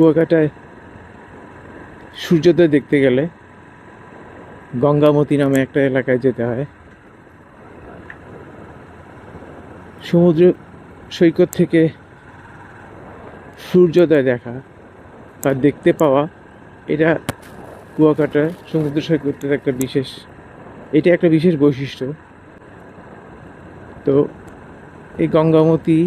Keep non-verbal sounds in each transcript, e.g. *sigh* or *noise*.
কুয়াকাটায় সূর্যোদয় দেখতে গেলে গঙ্গামতি নামে একটা এলাকায় যেতে হয়। সমুদ্র সৈকত থেকে সূর্যোদয় দেখা বা দেখতে পাওয়া, এটা কুয়াকাটা সমুদ্র সৈকতের একটা বিশেষ, এটা একটা বিশেষ বৈশিষ্ট্য। তো এই গঙ্গামতি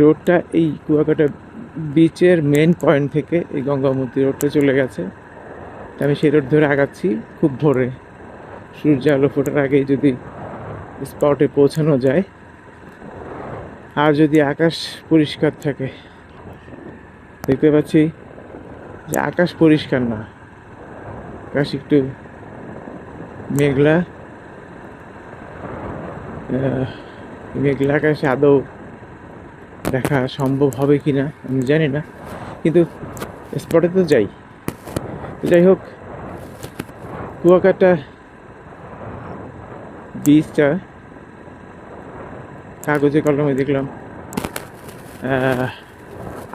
রোডটা এই কুয়াকাটা বিচের মেন পয়েন্ট থেকে এই গঙ্গামতি রোডটা চলে গেছে। আমি সেই রোড ধরে আগাচ্ছি খুব ভোরে। সূর্য আলো ফোটার আগেই যদি স্পটে পৌঁছানো যায়। আর যদি আকাশ পরিষ্কার থাকে, দেখতে পাচ্ছি যে আকাশ পরিষ্কার না। আকাশ একটু মেঘলা। মেঘলা আকাশে আদৌ দেখা সম্ভব হবে কি না, আমি জানি না। কিন্তু স্পটে তো যাই। যাই হোক, কুয়াকাটা বীজটা কাগজে কলমে দেখলাম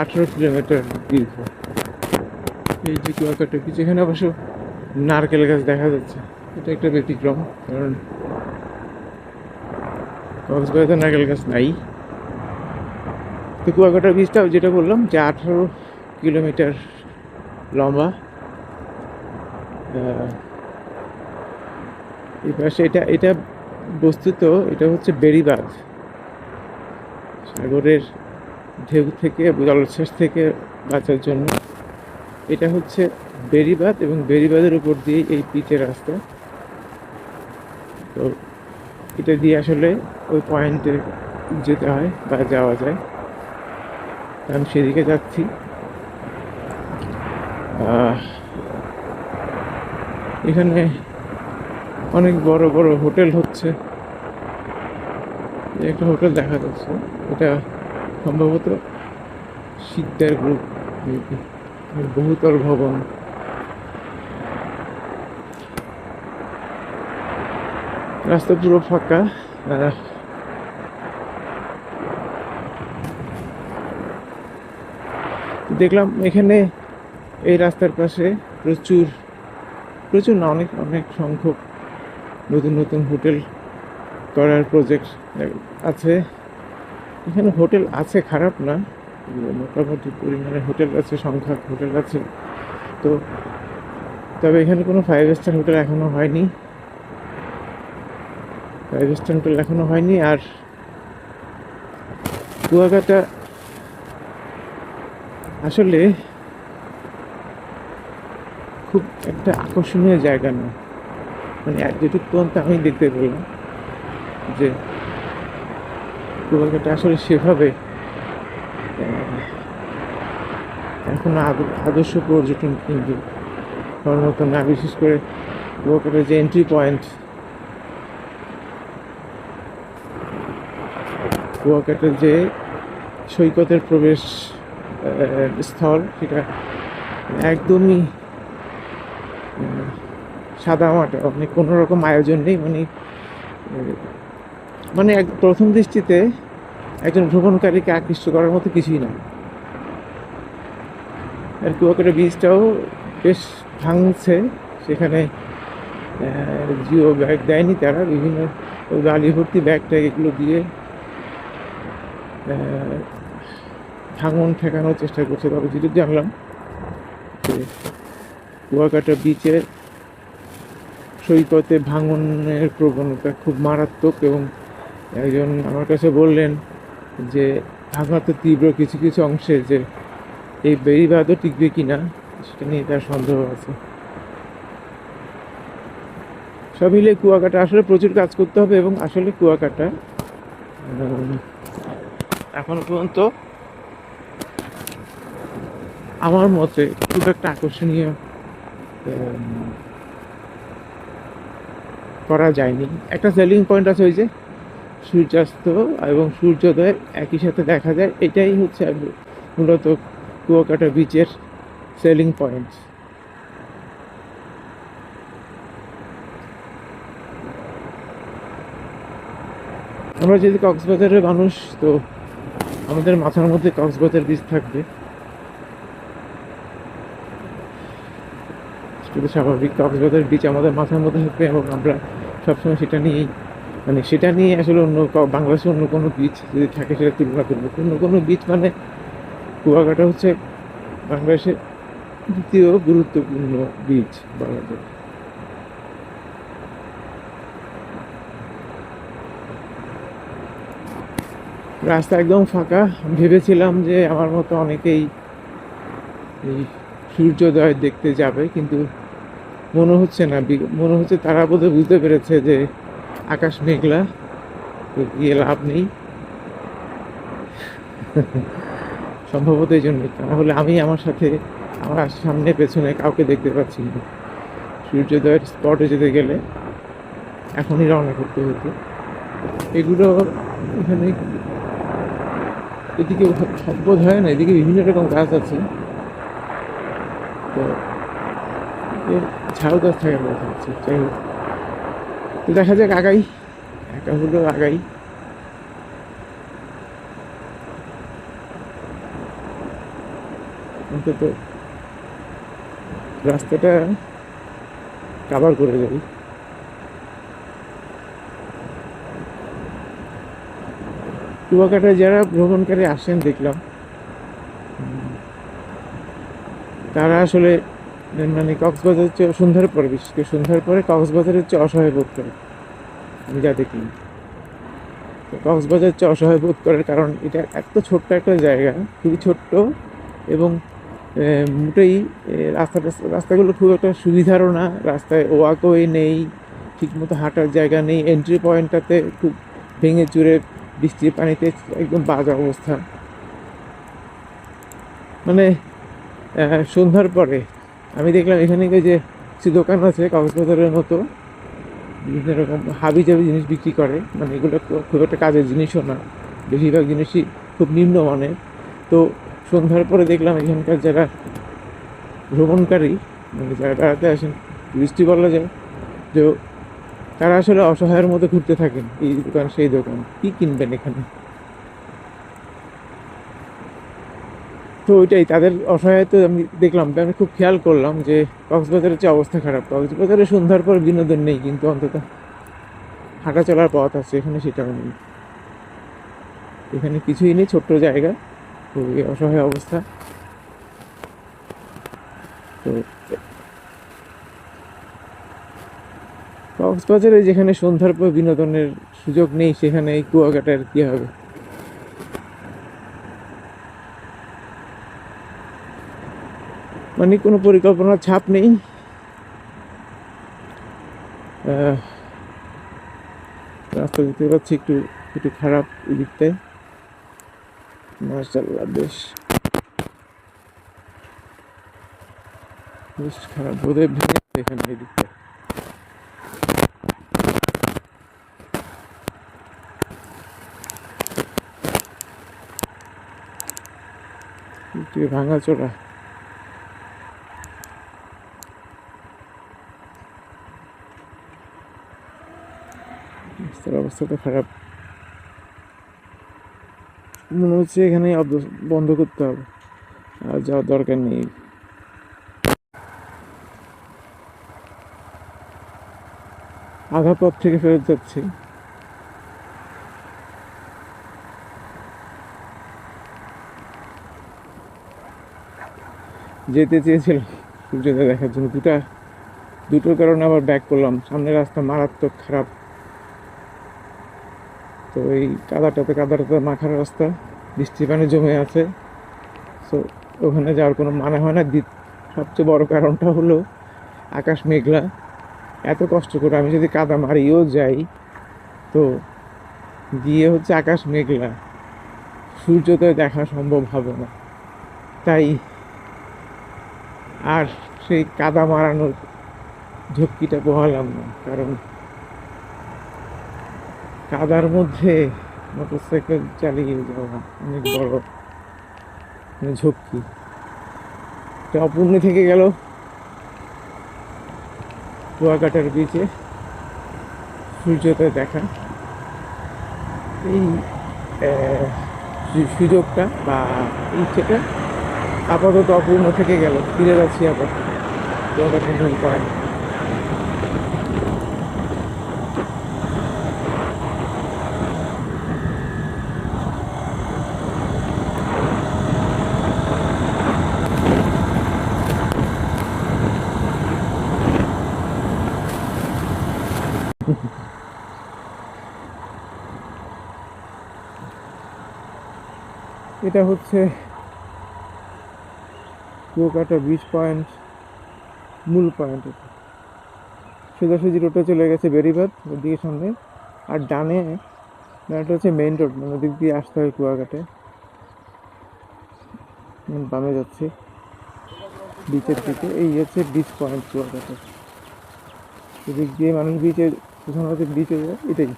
আঠেরো কিলোমিটার দীর্ঘ। এই যে কুয়াকাটা বীজ এখানে অবশ্য নারকেল গাছ দেখা যাচ্ছে। এটা একটা ব্যতিক্রম, কারণ কক্সবাজারে নারকেল গাছ নাই। তো কুয়াকাটা বীজটা যেটা বললাম, যে আঠারো কিলোমিটার লম্বা। এই পাশে এটা এটা বস্তুত, এটা হচ্ছে বেড়িবাঁধ। সাগরের ঢেউ থেকে, জলোচ্ছ্বাস থেকে বাঁচার জন্য। এটা হচ্ছে বেড়িবাঁধ এবং বেড়িবাঁধের উপর দিয়ে এই পিচের রাস্তা। তো এটা দিয়ে আসলে ওই পয়েন্টে যেতে হয় বা যাওয়া যায়। আমি সেদিকে যাচ্ছি। এখানে অনেক বড় বড় হোটেল হচ্ছে। একটা হোটেল দেখা যাচ্ছে। এটা সম্ভবত সিকদার গ্রুপ বহুতল ভবন। রাস্তা পুরো ফাঁকা। দেখলাম এখানে এই রাস্তার পাশে প্রচুর প্রচুর না, অনেক অনেক সংখ্যক নতুন নতুন হোটেল করার প্রজেক্ট আছে। এখানে হোটেল আছে, খারাপ না। মোটামুটি পরিমাণে হোটেল আছে, সংখ্যক হোটেল আছে। তো তবে এখানে কোনো ফাইভ স্টার হোটেল এখনও হয়নি। ফাইভ স্টার হোটেল এখনও হয়নি। আর কুয়াকাটা আসলে খুব একটা আকর্ষণীয় জায়গা না মানে যেটুকু পর্যন্ত আমি দেখতে পেলাম যে কুয়াকাটা আসলে সেভাবে এখন আদ- আদর্শ পর্যটন কিন্তু মতো না, বিশেষ করে কুয়াকাটার যে এন্ট্রি পয়েন্ট কুয়াকাটার যে সৈকতের প্রবেশ স্থল, সেটা একদমই সাদা মাটা মানে কোনো রকম আয়োজন নেই। মানে মানে এক, প্রথম দৃষ্টিতে একজন ভ্রমণকারীকে আকৃষ্ট করার মতো কিছুই না। আর কুয়াকাটা বীজটাও বেশ ভাঙছে। সেখানে জিও ব্যাগ দেয়নি তারা। বিভিন্ন বালি ভর্তি ব্যাগ ট্যাগ এগুলো দিয়ে ভাঙন ঠেকানোর চেষ্টা করছে তবে যেটা জানলাম যে কুয়াকাটা বিচে সৈকতে ভাঙনের প্রবণতা খুব মারাত্মক এবং একজন আমার কাছে বললেন যে ভাঙা তো তীব্র কিছু কিছু অংশে যে এই বেড়িবাদও টিকবে কি না সেটা নিয়ে তার সন্দেহ আছে। সব মিলে কুয়াকাটা আসলে প্রচুর কাজ করতে হবে এবং আসলে কুয়াকাটা এখনও পর্যন্ত আমার মতে খুব একটা আকর্ষণীয় করা যায়নি। একটা সেলিং পয়েন্ট আছে ওই যে, সূর্যাস্ত এবং সূর্যোদয় একই সাথে দেখা যায়। এটাই হচ্ছে মূলত কুয়াকাটা বিচের সেলিং পয়েন্ট আমরা যদি কক্সবাজারের মানুষ, তো আমাদের মাথার মধ্যে কক্সবাজার বীজ থাকবে। সেটা স্বাভাবিক কক্সবাজার বিচ আমাদের মাথার মধ্যে থাকবে এবং আমরা সবসময় সেটা নিয়েই মানে সেটা নিয়ে আসলে অন্য বাংলাদেশে অন্য কোনো বিচ যদি থাকে সেটা তুলনা করব। অন্য কোনো বিচ মানে কুয়াকাটা হচ্ছে বাংলাদেশের দ্বিতীয় গুরুত্বপূর্ণ বিচ বলা যায় রাস্তা একদম ফাঁকা। ভেবেছিলাম যে আমার মতো অনেকেই এই সূর্যোদয় দেখতে যাবে, কিন্তু মনে হচ্ছে না মনে হচ্ছে তারা বোধহয় বুঝতে পেরেছে যে আকাশ মেঘলা গিয়ে লাভ নেই। *laughs* সম্ভবত এই জন্যই। তাহলে আমি আমার সাথে, আমার সামনে, পেছনে কাউকে দেখতে পাচ্ছি না। সূর্যোদয়ের স্পটে যেতে গেলে এখনই রওনা করতে হতো। এগুলো এখানে এদিকে বোধ হয় না, এদিকে বিভিন্ন রকম গাছ আছে। তো ঝাউ গাছ থাকে কথা আছে যাই হোক। দেখা যাক আগাই একা হলো আগাই। অন্তত রাস্তাটা কাভার করে যাই কুয়াকাটায় যারা ভ্রমণকারী আসেন, দেখলাম। তারা আসলে মানে কক্সবাজার হচ্ছে সন্ধ্যার পরে বিশেষ করে সন্ধ্যার পরে কক্সবাজার হচ্ছে অসহায় বোধ করে। আমি যা তো কক্সবাজার হচ্ছে অসহায় বোধ করার কারণ এটা এত ছোট্ট একটা জায়গা খুবই ছোট্ট এবং মোটেই আহ, রাস্তাটা রাস্তাগুলো খুব একটা সুবিধারও না। রাস্তায় ওয়াকওয়ে নেই ঠিকমতো হাঁটার জায়গা নেই এন্ট্রি পয়েন্টটাতে খুব ভেঙে চুরে বৃষ্টির পানিতে একদম বাজে অবস্থা। মানে সন্ধ্যার পরে আমি দেখলাম এখানে যে কিছু দোকান আছে, কক্সবাজারের মতো। বিভিন্ন রকম হাবি জাবি জিনিস বিক্রি করে। মানে এগুলো খুব একটা কাজের জিনিসও না। বেশিরভাগ জিনিসই খুব নিম্নমানের তো সন্ধ্যার পরে দেখলাম এখানকার যারা ভ্রমণকারী মানে যারা বেড়াতে আসেন বৃষ্টি বলা যায় যে তারা আসলে অসহায়ের মতো ঘুরতে থাকেন এই দোকান, সেই দোকান। কী কিনবেন এখানে? তো ওইটাই, তাদের অসহায়তা আমি দেখলাম আমি খুব খেয়াল করলাম যে কক্সবাজারের যে অবস্থা খারাপ। কক্সবাজারে সন্ধ্যার পর বিনোদন নেই, কিন্তু অন্তত হাঁটা চলার পথ আছে, এখানে সেটাও নেই। এখানে কিছুই নেই, ছোট্ট জায়গা, খুবই অসহায় অবস্থা। তো কক্সবাজারে যেখানে সন্ধ্যার পর বিনোদনের সুযোগ নেই, সেখানে এই কুয়াকাটার কী হবে? মানে কোনো পরিকল্পনার ছাপ নেই। রাস্তা দেখতে পাচ্ছি একটু একটু খারাপ দিকটায় মার্শাল্লাহ বেশ। বেশ খারাপ, বোধহয় ভেঙে এখানে এই দিকটা একটু ভাঙা চোরা রাস্তার অবস্থা তো খারাপ। মনে হচ্ছে এখানে বন্ধ করতে হবে। আর যাওয়ার দরকার নেই। আধা পথ থেকে ফেরত যাচ্ছি। যেতে চেয়েছিলাম সূর্যোদয় দেখার জন্য। দুটা দুটোর কারণে আবার ব্যাক করলাম। সামনের রাস্তা মারাত্মক খারাপ। তো এই কাদাটাতে কাদাটাতে মাখার রাস্তা বৃষ্টি পানি জমে আছে। সো ওখানে যাওয়ার কোনো মানে হয় না। সবচেয়ে বড় কারণটা হলো আকাশ মেঘলা। এত কষ্ট করে আমি যদি কাদা মারিও যাই, তো গিয়ে হচ্ছে আকাশ মেঘলা। সূর্যোদয় দেখা সম্ভব হবে না। তাই আর সেই কাদা মারানোর ঝক্কিটা পোহালাম না, কারণ কাদার মধ্যে মোটরসাইকেল চালিয়ে যাওয়া অনেক বড় ঝক্কি। অপূর্ণ থেকে গেল কুয়াকাটার বিচে সূর্যোদয় দেখা। এই সুযোগটা বা ইচ্ছেটা আপাতত অপূর্ণ থেকে গেল। ফিরে যাচ্ছি আপাতত। কুয়াকাটা মেন পয়েন্ট এটা হচ্ছে কুয়াকাটা বিচ পয়েন্ট মূল পয়েন্ট এটা। সোজাসুজি রোডে চলে গেছে বেরিবাদ ওদিকে সামনে। আর ডানে, ডানেটা হচ্ছে মেইন রোড মানে ওদিক দিয়ে আসতে হয় কুয়াকাটায় আমি বামে যাচ্ছে। বিচের দিকে, এই হচ্ছে বিচ পয়েন্ট কুয়াকাটা। এদিক দিয়ে মানুষ বিচে প্রধানত বিচে যায়, এটাই।